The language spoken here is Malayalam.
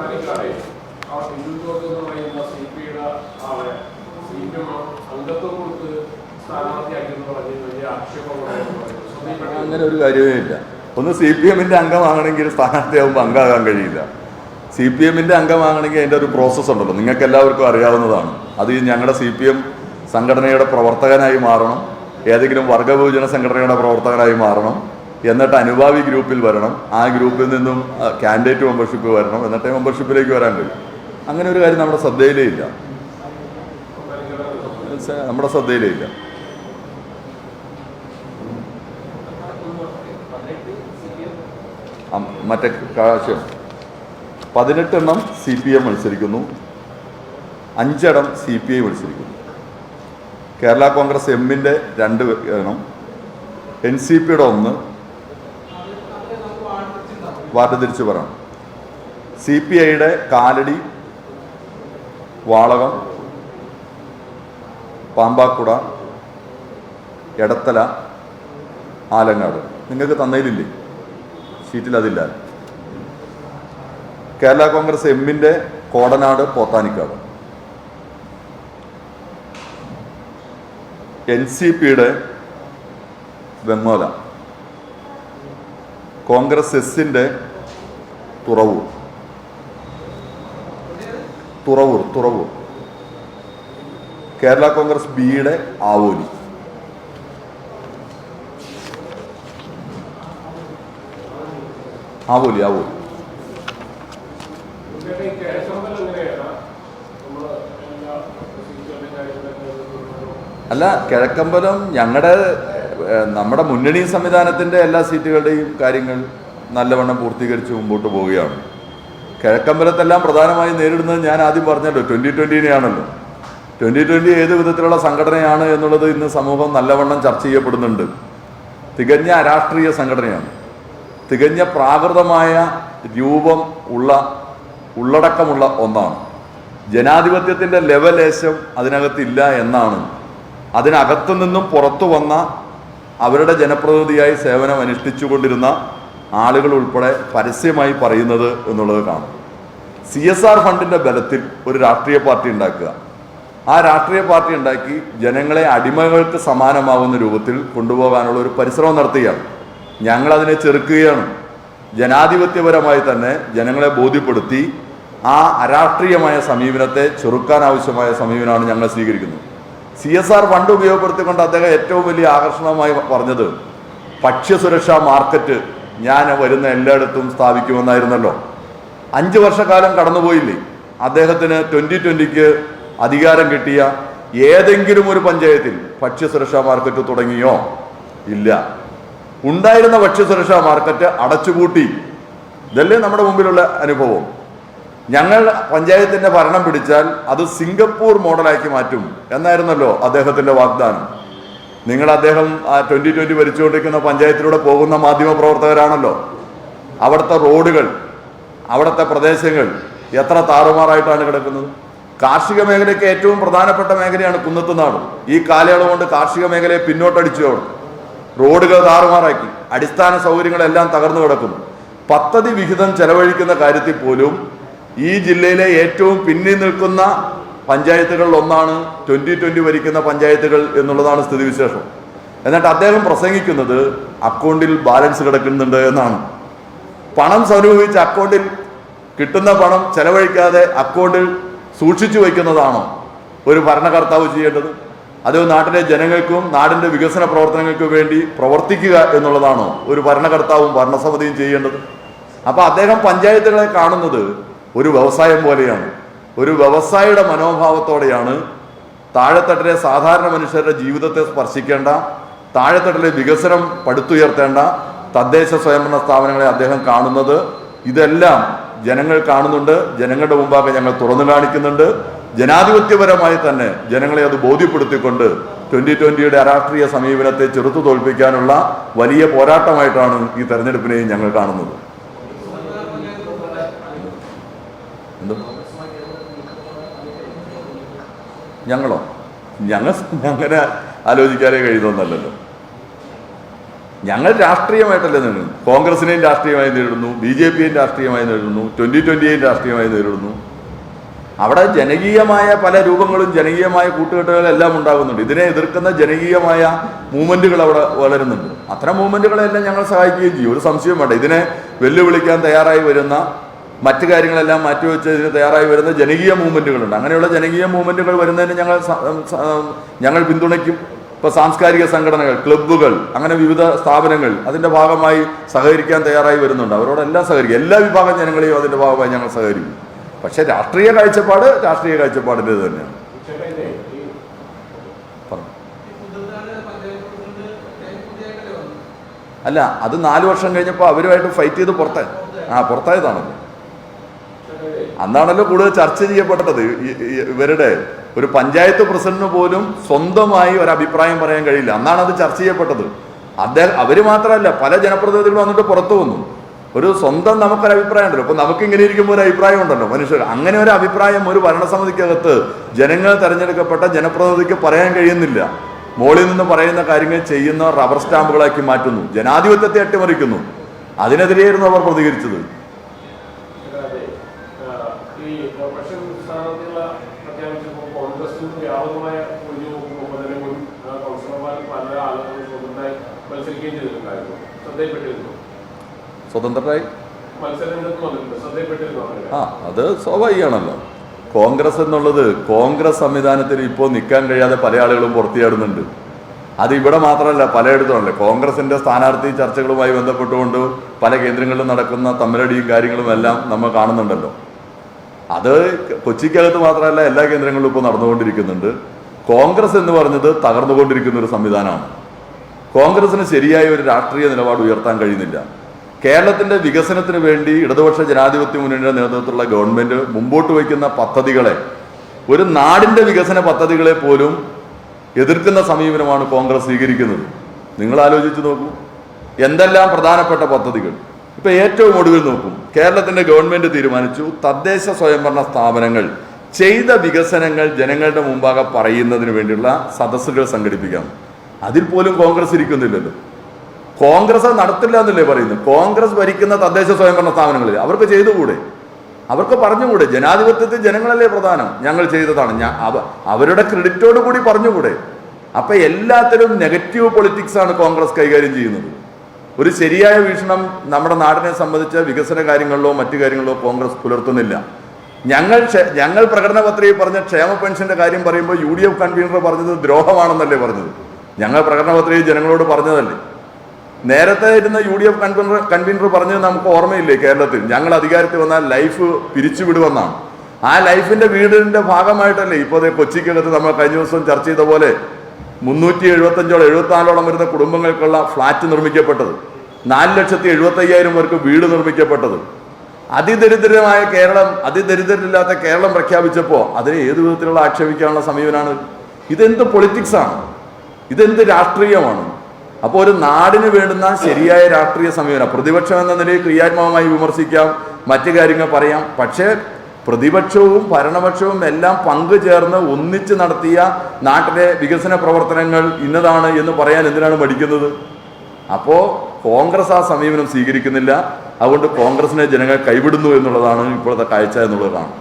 പാലക്കാട് ആ ഹിന്ദുത്വം എന്ന് പറയുന്ന സി പി ഐയുടെ ആളെ സി അംഗത്വം കൊടുത്ത് അങ്ങനെ ഒരു കാര്യമേ ഇല്ല ഒന്ന് സി പി എമ്മിന്റെ അംഗമാകണമെങ്കിൽ സ്ഥാനാർത്ഥിയാകുമ്പോൾ അംഗമാകാൻ കഴിയില്ല. സി പി എമ്മിന്റെ അംഗമാകണമെങ്കിൽ അതിന്റെ ഒരു പ്രോസസ്സ് ഉണ്ടല്ലോ. നിങ്ങൾക്ക് എല്ലാവർക്കും അറിയാവുന്നതാണ്. അത് ഞങ്ങളുടെ സി പി എം സംഘടനയുടെ പ്രവർത്തകനായി മാറണം. ഏതെങ്കിലും വർഗവിഭജന സംഘടനയുടെ പ്രവർത്തകനായി മാറണം. എന്നിട്ട് അനുഭാവി ഗ്രൂപ്പിൽ വരണം. ആ ഗ്രൂപ്പിൽ നിന്നും കാൻഡിഡേറ്റ് മെമ്പർഷിപ്പ് വരണം. എന്നിട്ടേ മെമ്പർഷിപ്പിലേക്ക് വരാൻ കഴിയും. അങ്ങനെ ഒരു കാര്യം നമ്മുടെ ശ്രദ്ധയിലേ ഇല്ല. നമ്മുടെ ശ്രദ്ധയിലേ ഇല്ല. മറ്റേ കാശ്യം പതിനെട്ടെണ്ണം സി പി എം മത്സരിക്കുന്നു. അഞ്ചെണ്ണം സി പി ഐ മത്സരിക്കുന്നു. കേരള കോൺഗ്രസ് എമ്മിന്റെ രണ്ട് എണ്ണം. എൻ സി പിയുടെ ഒന്ന് വാർഡ് തിരിച്ചു പറയണം സി പി ഐയുടെ കാലടി വാളകം പാമ്പാക്കുട എടത്തല ആലങ്ങാട്. നിങ്ങൾക്ക് തന്നതിലില്ലേ ഷീറ്റിൽ അതില്ല. കേരള കോൺഗ്രസ് എമ്മിന്റെ കോടനാട് പോത്താനിക്കാട് എൻ സി പിയുടെ വെങ്ങോല. കോൺഗ്രസ് എസിന്റെ തുറവൂർ. തുറവൂർ തുറവൂർ. കേരള കോൺഗ്രസ് ബിയുടെ ആവോലി. ആവോലി ആവോലി. അല്ല കിഴക്കമ്പലം ഞങ്ങളുടെ നമ്മുടെ മുന്നണി സംവിധാനത്തിന്റെ എല്ലാ സീറ്റുകളുടെയും കാര്യങ്ങൾ നല്ലവണ്ണം പൂർത്തീകരിച്ച് മുമ്പോട്ട് പോവുകയാണ്. കിഴക്കമ്പലത്തെല്ലാം പ്രധാനമായും നേരിടുന്നത് ഞാൻ ആദ്യം പറഞ്ഞല്ലോ ട്വന്റി ട്വന്റിനെയാണല്ലോ ട്വന്റി ട്വന്റി ഏത് വിധത്തിലുള്ള സംഘടനയാണ് എന്നുള്ളത് ഇന്ന് സമൂഹം നല്ലവണ്ണം ചർച്ച ചെയ്യപ്പെടുന്നുണ്ട്. തികഞ്ഞ അരാഷ്ട്രീയ സംഘടനയാണ്. തികഞ്ഞ പ്രാകൃതമായ രൂപം ഉള്ള ഉള്ളടക്കമുള്ള ഒന്നാണ്. ജനാധിപത്യത്തിന്റെ ലെവലേശം അതിനകത്തില്ല എന്നാണ്. അതിനകത്തു നിന്നും പുറത്തു വന്ന അവരുടെ ജനപ്രതിനിധിയായി സേവനം അനുഷ്ഠിച്ചുകൊണ്ടിരുന്ന ആളുകൾ ഉൾപ്പെടെ പരസ്യമായി പറയുന്നത് എന്നുള്ളത് കാണും. സി എസ് ആർ ഫണ്ടിന്റെ ബലത്തിൽ ഒരു രാഷ്ട്രീയ പാർട്ടി ഉണ്ടാക്കുക. ആ രാഷ്ട്രീയ പാർട്ടി ഉണ്ടാക്കി ജനങ്ങളെ അടിമകൾക്ക് സമാനമാകുന്ന രൂപത്തിൽ കൊണ്ടുപോകാനുള്ള ഒരു പരിശ്രമം നടത്തുകയാണ്. ഞങ്ങളതിനെ ചെറുക്കുകയാണ്. ജനാധിപത്യപരമായി തന്നെ ജനങ്ങളെ ബോധ്യപ്പെടുത്തി ആ അരാഷ്ട്രീയമായ സമീപനത്തെ ചെറുക്കാൻ ആവശ്യമായ സമീപനമാണ് ഞങ്ങൾ സ്വീകരിക്കുന്നത്. സി എസ് ആർ ഫണ്ട് ഉപയോഗപ്പെടുത്തിക്കൊണ്ട് അദ്ദേഹം ഏറ്റവും വലിയ ആകർഷണമായി പറഞ്ഞത് ഭക്ഷ്യസുരക്ഷാ മാർക്കറ്റ് ഞാൻ വരുന്ന എല്ലായിടത്തും സ്ഥാപിക്കുമെന്നായിരുന്നല്ലോ. അഞ്ച് വർഷക്കാലം കടന്നുപോയില്ലേ? അദ്ദേഹത്തിന് ട്വന്റി ട്വന്റിക്ക് അധികാരം കിട്ടിയ ഏതെങ്കിലും ഒരു പഞ്ചായത്തിൽ ഭക്ഷ്യസുരക്ഷാ മാർക്കറ്റ് തുടങ്ങിയോ? ഇല്ല. ഉണ്ടായിരുന്ന ഭക്ഷ്യസുരക്ഷാ മാർക്കറ്റ് അടച്ചുപൂട്ടി. ഇതല്ലേ നമ്മുടെ മുമ്പിലുള്ള അനുഭവം. ഞങ്ങൾ പഞ്ചായത്തിന്റെ ഭരണം പിടിച്ചാൽ അത് സിംഗപ്പൂർ മോഡലാക്കി മാറ്റും എന്നായിരുന്നല്ലോ അദ്ദേഹത്തിന്റെ വാഗ്ദാനം. നിങ്ങൾ അദ്ദേഹം ആ ട്വന്റി ട്വന്റി ഭരിച്ചുകൊണ്ടിരിക്കുന്ന പഞ്ചായത്തിലൂടെ പോകുന്ന മാധ്യമ പ്രവർത്തകരാണല്ലോ. അവിടുത്തെ റോഡുകൾ അവിടുത്തെ പ്രദേശങ്ങൾ എത്ര താറുമാറായിട്ടാണ് കിടക്കുന്നത്? കാർഷിക മേഖലയ്ക്ക് ഏറ്റവും പ്രധാനപ്പെട്ട മേഖലയാണ് കുന്നത്തുനാട് ഈ കാലയളവ് കൊണ്ട് കാർഷിക മേഖലയെ പിന്നോട്ടടിച്ചു അവിടെ. റോഡുകൾ താറുമാറാക്കി. അടിസ്ഥാന സൗകര്യങ്ങളെല്ലാം തകർന്നു കിടക്കുന്നു. പദ്ധതി വിഹിതം ചെലവഴിക്കുന്ന കാര്യത്തിൽ പോലും ഈ ജില്ലയിലെ ഏറ്റവും പിന്നിൽ നിൽക്കുന്ന പഞ്ചായത്തുകളിൽ ഒന്നാണ് ട്വന്റി ട്വന്റി ഭരിക്കുന്ന പഞ്ചായത്തുകൾ എന്നുള്ളതാണ് സ്ഥിതിവിശേഷം. എന്നിട്ട് അദ്ദേഹം പ്രസംഗിക്കുന്നത് അക്കൗണ്ടിൽ ബാലൻസ് കിടക്കുന്നുണ്ട് എന്നാണ്. പണം സ്വരൂപിച്ച് അക്കൗണ്ടിൽ കിട്ടുന്ന പണം ചെലവഴിക്കാതെ അക്കൗണ്ടിൽ സൂക്ഷിച്ചു വയ്ക്കുന്നതാണോ ഒരു ഭരണകർത്താവ് ചെയ്യേണ്ടത്? അത് നാട്ടിലെ ജനങ്ങൾക്കും നാടിന്റെ വികസന പ്രവർത്തനങ്ങൾക്കും വേണ്ടി പ്രവർത്തിക്കുക എന്നുള്ളതാണോ ഒരു ഭരണകർത്താവും ഭരണസമിതിയും ചെയ്യേണ്ടത്? അപ്പോൾ അദ്ദേഹം പഞ്ചായത്തുകളെ കാണുന്നത് ഒരു വ്യവസായം പോലെയാണ്. ഒരു വ്യവസായിയുടെ മനോഭാവത്തോടെയാണ് താഴെത്തട്ടിലെ സാധാരണ മനുഷ്യരുടെ ജീവിതത്തെ സ്പർശിക്കേണ്ട താഴെത്തട്ടിലെ വികസനം പടുത്തുയർത്തേണ്ട തദ്ദേശ സ്വയംഭരണ സ്ഥാപനങ്ങളെ അദ്ദേഹം കാണുന്നത്. ഇതെല്ലാം ജനങ്ങൾ കാണുന്നുണ്ട്. ജനങ്ങളുടെ മുമ്പാകെ ഞങ്ങൾ തുറന്നു കാണിക്കുന്നുണ്ട്. ജനാധിപത്യപരമായി തന്നെ ജനങ്ങളെ അത് ബോധ്യപ്പെടുത്തിക്കൊണ്ട് ട്വന്റി ട്വന്റിയുടെ അരാഷ്ട്രീയ സമീപനത്തെ ചെറുത്തു തോൽപ്പിക്കാനുള്ള വലിയ പോരാട്ടമായിട്ടാണ് ഈ തെരഞ്ഞെടുപ്പിനെയും ഞങ്ങൾ കാണുന്നത്. ഞങ്ങളോ? ഞങ്ങൾ അങ്ങനെ ആലോചിക്കാനേ കഴിയുന്നൊന്നല്ലല്ലോ. ഞങ്ങൾ രാഷ്ട്രീയമായിട്ടല്ലേ നേരിടുന്നു. കോൺഗ്രസിനെയും രാഷ്ട്രീയമായി നേരിടുന്നു ബി ജെ പിയെയും രാഷ്ട്രീയമായി നേരിടുന്നു ട്വന്റി ട്വന്റിയെയും രാഷ്ട്രീയമായി നേരിടുന്നു. അവിടെ ജനകീയമായ പല രൂപങ്ങളും ജനകീയമായ കൂട്ടുകെട്ടുകളെല്ലാം ഉണ്ടാകുന്നുണ്ട്. ഇതിനെ എതിർക്കുന്ന ജനകീയമായ മൂവ്മെന്റുകൾ അവിടെ വളരുന്നുണ്ട്. അത്തരം മൂവ്മെന്റുകളെല്ലാം ഞങ്ങൾ സഹായിക്കുകയും ചെയ്യും. ഒരു സംശയം വേണ്ട. ഇതിനെ വെല്ലുവിളിക്കാൻ തയ്യാറായി വരുന്ന മറ്റു കാര്യങ്ങളെല്ലാം മാറ്റിവെച്ച് ഇതിന് തയ്യാറായി വരുന്ന ജനകീയ മൂവ്മെന്റുകളുണ്ട്. അങ്ങനെയുള്ള ജനകീയ മൂവ്മെന്റുകൾ വരുന്നതിന് ഞങ്ങൾ ഞങ്ങൾ പിന്തുണയ്ക്കും. ഇപ്പൊ സാംസ്കാരിക സംഘടനകൾ ക്ലബ്ബുകൾ അങ്ങനെ വിവിധ സ്ഥാപനങ്ങൾ അതിന്റെ ഭാഗമായി സഹകരിക്കാൻ തയ്യാറായി വരുന്നുണ്ട്. അവരോടെല്ലാം സഹകരിക്കും. എല്ലാ വിഭാഗം ജനങ്ങളെയും അതിന്റെ ഭാഗമായി ഞങ്ങൾ സഹകരിക്കും. പക്ഷേ രാഷ്ട്രീയ കാഴ്ചപ്പാട് രാഷ്ട്രീയ കാഴ്ചപ്പാടിന്റെ തന്നെയാണ്. അല്ല അത് നാല് വർഷം കഴിഞ്ഞപ്പോൾ അവരുമായിട്ട് ഫൈറ്റ് ചെയ്ത് പുറത്തായി. ആ പുറത്തായതാണല്ലോ അന്നാണല്ലോ കൂടുതൽ ചർച്ച ചെയ്യപ്പെട്ടത്. ഇവരുടെ ഒരു പഞ്ചായത്ത് പ്രസിഡന്റിന് പോലും സ്വന്തമായി ഒരു അഭിപ്രായം പറയാൻ കഴിയില്ല. അന്നാണ് അത് ചർച്ച ചെയ്യപ്പെട്ടത്. അദ്ദേഹം അവർ മാത്രമല്ല പല ജനപ്രതിനിധികളും വന്നിട്ട് പുറത്തു വന്നു. ഒരു സ്വന്തം നമുക്കൊരു അഭിപ്രായം ഉണ്ടല്ലോ. അപ്പൊ നമുക്ക് ഇങ്ങനെ ഇരിക്കുമ്പോൾ ഒരു അഭിപ്രായം ഉണ്ടല്ലോ. മനുഷ്യർ അങ്ങനെ ഒരു അഭിപ്രായം ഒരു ഭരണസമിതിക്കകത്ത് ജനങ്ങൾ തെരഞ്ഞെടുക്കപ്പെട്ട ജനപ്രതിനിധിക്ക് പറയാൻ കഴിയുന്നില്ല. മോളിൽ നിന്ന് പറയുന്ന കാര്യങ്ങൾ ചെയ്യുന്ന റബ്ബർ സ്റ്റാമ്പുകളാക്കി മാറ്റുന്നു. ജനാധിപത്യത്തെ അട്ടിമറിക്കുന്നു. അതിനെതിരെയായിരുന്നു അവർ പ്രതികരിച്ചത്. വ്യാപകമായ ഒഴിഞ്ഞു നോക്കുമ്പോൾ തന്നെ കൗൺസിലർമാർ പല ആളുകളും സ്വതന്ത്രമായി മത്സരിക്കുകയും ചെയ്തിട്ടുണ്ടായിരുന്നു. ശ്രദ്ധയിൽപ്പെട്ടിരുന്നു. സ്വതന്ത്രരായി? ആ അത് സ്വാഭാവികമാണല്ലോ. കോൺഗ്രസ് എന്നുള്ളത് കോൺഗ്രസ് സംവിധാനത്തിൽ ഇപ്പോൾ നിൽക്കാൻ കഴിയാതെ പല ആളുകളും പുറത്തിയാടുന്നുണ്ട് അത് ഇവിടെ മാത്രമല്ല പലയിടത്തുമല്ലേ കോൺഗ്രസിന്റെ സ്ഥാനാർത്ഥി ചർച്ചകളുമായി ബന്ധപ്പെട്ടുകൊണ്ട് പല കേന്ദ്രങ്ങളിലും നടക്കുന്ന തമ്മിലടിയും കാര്യങ്ങളും എല്ലാം നമ്മൾ കാണുന്നുണ്ടല്ലോ. അത് കൊച്ചിക്കകത്ത് മാത്രമല്ല എല്ലാ കേന്ദ്രങ്ങളിലും ഇപ്പോൾ നടന്നുകൊണ്ടിരിക്കുന്നുണ്ട്. കോൺഗ്രസ് എന്ന് പറഞ്ഞത് തകർന്നുകൊണ്ടിരിക്കുന്ന ഒരു സംവിധാനമാണ്. കോൺഗ്രസിന് ശരിയായ ഒരു രാഷ്ട്രീയ നിലപാട് ഉയർത്താൻ കഴിയുന്നില്ല. കേരളത്തിന്റെ വികസനത്തിന് വേണ്ടി ഇടതുപക്ഷ ജനാധിപത്യ മുന്നണിയുടെ നേതൃത്വത്തിലുള്ള ഗവൺമെന്റ് മുമ്പോട്ട് വയ്ക്കുന്ന പദ്ധതികളെ ഒരു നാടിന്റെ വികസന പദ്ധതികളെ പോലും എതിർക്കുന്ന സമീപനമാണ് കോൺഗ്രസ് സ്വീകരിക്കുന്നത്. നിങ്ങൾ ആലോചിച്ച് നോക്കൂ. എന്തെല്ലാം പ്രധാനപ്പെട്ട പദ്ധതികൾ? ഇപ്പൊ ഏറ്റവും ഒടുവിൽ നോക്കും. കേരളത്തിന്റെ ഗവൺമെന്റ് തീരുമാനിച്ചു തദ്ദേശ സ്വയംഭരണ സ്ഥാപനങ്ങൾ ചെയ്ത വികസനങ്ങൾ ജനങ്ങളുടെ മുമ്പാകെ പറയുന്നതിന് വേണ്ടിയുള്ള സദസ്സുകൾ സംഘടിപ്പിക്കാം. അതിൽ പോലും കോൺഗ്രസ് ഇരിക്കുന്നില്ലല്ലോ. കോൺഗ്രസ് നടത്തില്ല എന്നല്ലേ പറയുന്നത്? കോൺഗ്രസ് ഭരിക്കുന്ന തദ്ദേശ സ്വയംഭരണ സ്ഥാപനങ്ങളിൽ. അവർക്ക് ചെയ്തുകൂടെ? അവർക്ക് പറഞ്ഞുകൂടെ? ജനാധിപത്യത്തിൽ ജനങ്ങളല്ലേ പ്രധാനം? ഞങ്ങൾ ചെയ്തതാണ്. ഞാൻ അവ- അവരുടെ ക്രെഡിറ്റോട് കൂടി പറഞ്ഞുകൂടെ? അപ്പൊ എല്ലാത്തിലും നെഗറ്റീവ് പൊളിറ്റിക്സ് ആണ് കോൺഗ്രസ് കൈകാര്യം ചെയ്യുന്നത്. ഒരു ശരിയായ വീക്ഷണം നമ്മുടെ നാടിനെ സംബന്ധിച്ച വികസന കാര്യങ്ങളിലോ മറ്റു കാര്യങ്ങളിലോ കോൺഗ്രസ് പുലർത്തുന്നില്ല. ഞങ്ങൾ ഞങ്ങൾ പ്രകടന പത്രികയിൽ പറഞ്ഞ ക്ഷേമ പെൻഷന്റെ കാര്യം പറയുമ്പോൾ യു ഡി എഫ് കൺവീനർ പറഞ്ഞത് ദ്രോഹമാണെന്നല്ലേ പറഞ്ഞത്. ഞങ്ങൾ പ്രകടന പത്രികയിൽ ജനങ്ങളോട് പറഞ്ഞതല്ലേ. നേരത്തെ ഇരുന്ന U D F convener convener പറഞ്ഞത് നമുക്ക് ഓർമ്മയില്ലേ കേരളത്തിൽ. ഞങ്ങൾ അധികാരത്തിൽ വന്നാൽ ലൈഫ് പിരിച്ചുവിടുമെന്നാണ് ആ ലൈഫിന്റെ വീടിന്റെ ഭാഗമായിട്ടല്ലേ ഇപ്പോൾ കൊച്ചിക്കകത്ത് നമ്മൾ കഴിഞ്ഞ ദിവസം ചർച്ച ചെയ്ത പോലെ മുന്നൂറ്റി എഴുപത്തഞ്ചോളം എഴുപത്തിനാലോളം വരുന്ന കുടുംബങ്ങൾക്കുള്ള ഫ്ലാറ്റ് നിർമ്മിക്കപ്പെട്ടത്. നാല് ലക്ഷത്തി എഴുപത്തയ്യായിരം പേർക്ക് വീട് നിർമ്മിക്കപ്പെട്ടത്. അതിദരിദ്രമായ കേരളം അതിദരിദ്രരില്ലാത്ത കേരളം പ്രഖ്യാപിച്ചപ്പോൾ അതിനെ ഏത് വിധത്തിലുള്ള ആക്ഷേപിക്കാനുള്ള സമീപനമാണ് ഇതെന്ത് പൊളിറ്റിക്സാണ് ഇതെന്ത് രാഷ്ട്രീയമാണ്? അപ്പോൾ ഒരു നാടിന് വേണ്ടുന്ന ശരിയായ രാഷ്ട്രീയ സമീപനം പ്രതിപക്ഷം എന്ന നിലയിൽ ക്രിയാത്മകമായി വിമർശിക്കാം മറ്റു കാര്യങ്ങൾ പറയാം. പക്ഷേ പ്രതിപക്ഷവും ഭരണപക്ഷവും എല്ലാം പങ്കുചേർന്ന് ഒന്നിച്ച് നടത്തിയ നാട്ടിലെ വികസന പ്രവർത്തനങ്ങൾ ഇന്നതാണ് എന്ന് പറയാൻ എന്തിനാണ് മടിക്കുന്നത്? അപ്പോൾ കോൺഗ്രസ് ആ സമീപനം സ്വീകരിക്കുന്നില്ല. അതുകൊണ്ട് കോൺഗ്രസിനെ ജനങ്ങൾ കൈവിടുന്നു എന്നുള്ളതാണ് ഇപ്പോഴത്തെ കാഴ്ച എന്നുള്ളതാണ്.